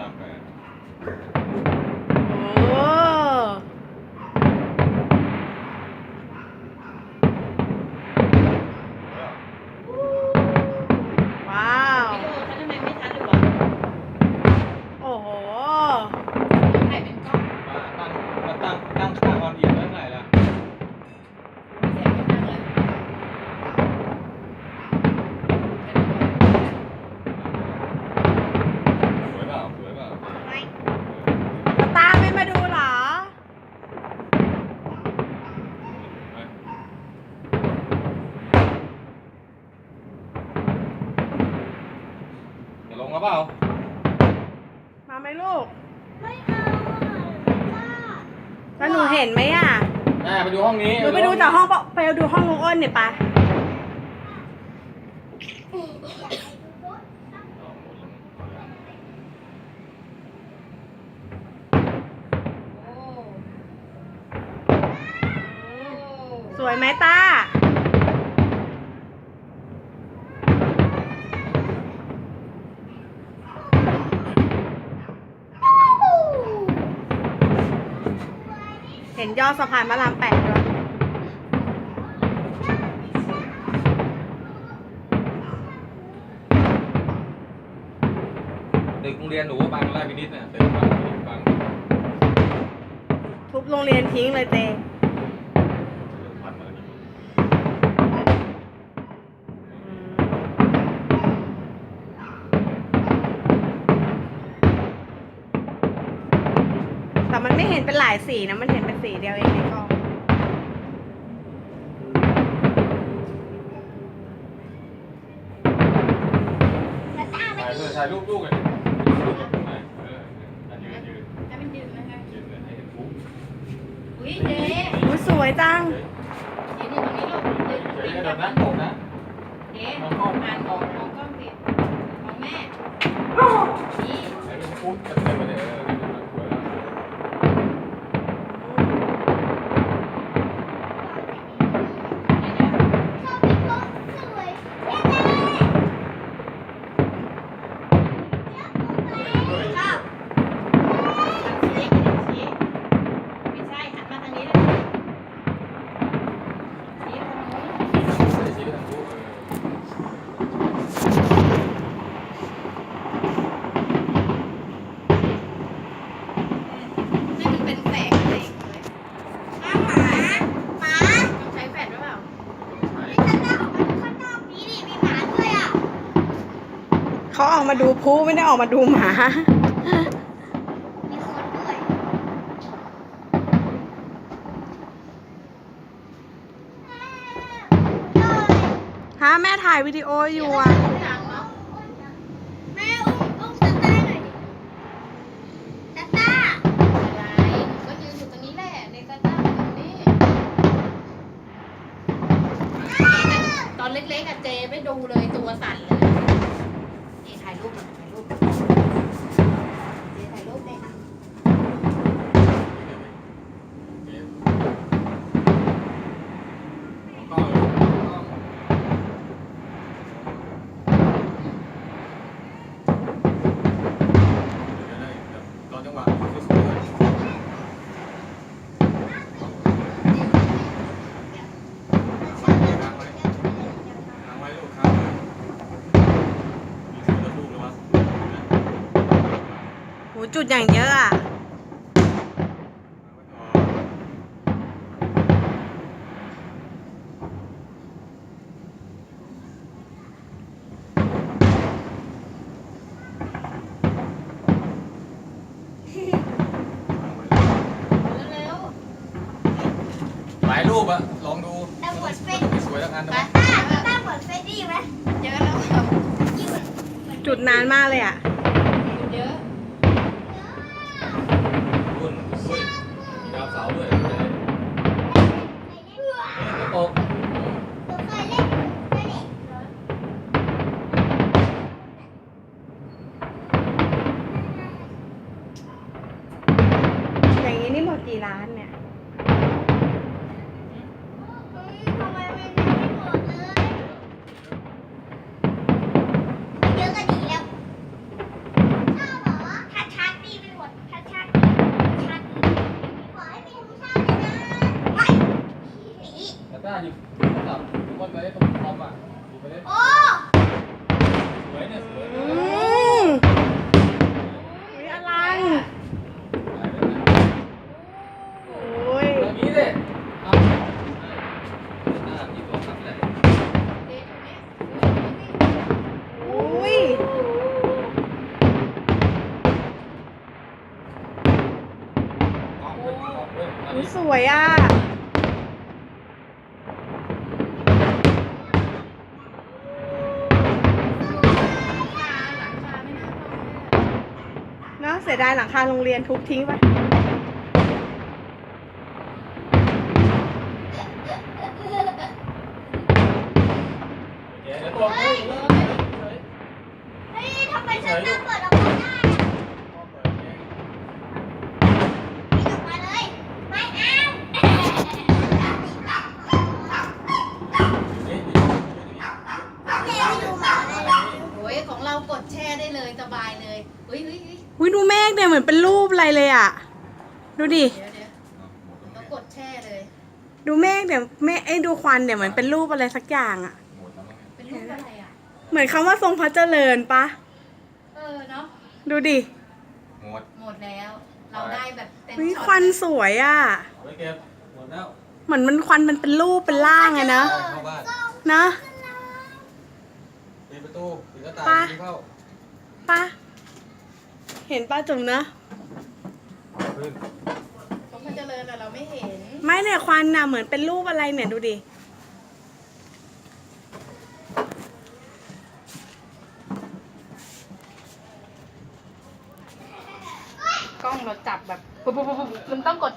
ลำ เปล่า มาไหมลูกไม่เอาอะแล้วหนูเห็นไหมอะแม่ไปดูห้องนี้หนูไปดูจากห้องปะไปดูห้องลุงอ้นเนี่ยปะโอ้สวยไหมตา เห็นยอดสะพานพระรามแปดด้วยตึกโรงเรียนหนูบางไร่พินิจเนี่ยตึกบางบางทุบโรงเรียนทิ้งเลยเต มันไม่เห็นเป็นหลายสีนะ มันเห็นเป็นสีเดียวเองในกล้องแล้วตาไปถ่ายดีเพื่อถ่ายรูปลูกเลยรูปกับผมหน่อยเอออะยืนยืนให้มันยืนนะคะยืนเลยให้เห็นปุ๊บอุ้ยเจ๊อุ๊ยสวยจังเฉยยืนอยู่ตรงนี้ลูกยืนเฉยยืนๆแบเดี๋ยบวนะนั้นตกนะเจ๊หันมองมองกล้องสิมองแม่นี่ให้เป็นปุ๊บเต็มๆไปเลยเออสวยแล้ว ชอบพี่โป๊ะสวยเย้เย้ ด้วย ชอบชี้ชี้ไม่ใช่หันมาทางนี้เลยชี้ทางนู้น ด้วยชี้ไปทางปุ๊บเออ ให้มันเป็นแสงอะไรอย่างเงี้ย หมาหมาหมา ต้องใช้แฟลชหรือเปล่า ใช่ ฉันจะออกมาดูข้างนอกนี้ดิมีหมาด้วยอะ เขาออกมาดูพลุไม่ได้ออกมาดูหมามีคนด้วยฮะแม่ถ่ายวิดีโออยู่อะเนาะแม่อุ้มอุ้มตาต้าหน่อยดิตาต้าอะไรก็ยืนอยู่ตรงนี้แหละในตาต้าตรงนี้ ตอนเล็กๆอะเจไม่ดูเลยตัวสั่นเลย หจุดอย่างเยอะอะเร็วหลายรูปอะลองดูแต่เหมือนเฟซไม่สวยแล้วกันนะตาตาต้าเหมือนเฟรดดี้ไหมเยอะแล้ว จุดนานมากเลยอะ เยอะ รุ่นด้วย มีดาว หยิบโทรศัพท์กดไปได้ตรงคอมอะหยิบไปได้โอ้สวยเนี่ยสวยอืมอุ้ยอลังโอ้ยตรงนี้เลยเอาหน้าที่ตัวครับเลยเจ๊ตรงนี้อุ้ยกล้องด้วยกล้องด้วยอันอุ๊ยนี้สวยอะะเสียดายหลังคาโรงเรียนทุบทิ้งไปเดี๋ยวตัวเฮ้ยเฮ้ยทำไมฉันต้องเปิดออกมาได้ กดแช่ได้เลยสบายเลยเฮ้ยเฮ้ยเฮ้ยอุ้ยดูเมฆเนี่ยเหมือนเป็นรูปอะไรเลยอะ ดูดิ เดี๋ยวเดี๋ยวเรากดแช่เลย ดูเมฆเนี่ยเมฆไอ้ดูควันเนี่ยเหมือนเป็นรูปอะไรสักอย่างอะ หมดแล้วมั้งเป็นรูปอะไรอะ เหมือนคำว่าทรงพระเจริญปะ เออเนาะดูดิหมดหมดแล้ว เราได้แบบเต็มวิช็อตควันสวยอะ เอาไว้เก็บหมดแล้วเหมือนมันควันมันเป็นรูปเป็นร่างไงนะ เข้าบ้านนะ ปิดประตู ปิดหน้าต่างไปปิดเข้าปะเห็นป้าจุ๋มนะขึ้นของมันเจริญอะเราไม่เห็น ไม่เนี่ยควันน่ะเหมือนเป็นรูปอะไรเนี่ยดูดิ กล้องเราจับแบบปุ๊บปุ๊บปุ๊บปุ๊บมันต้องกด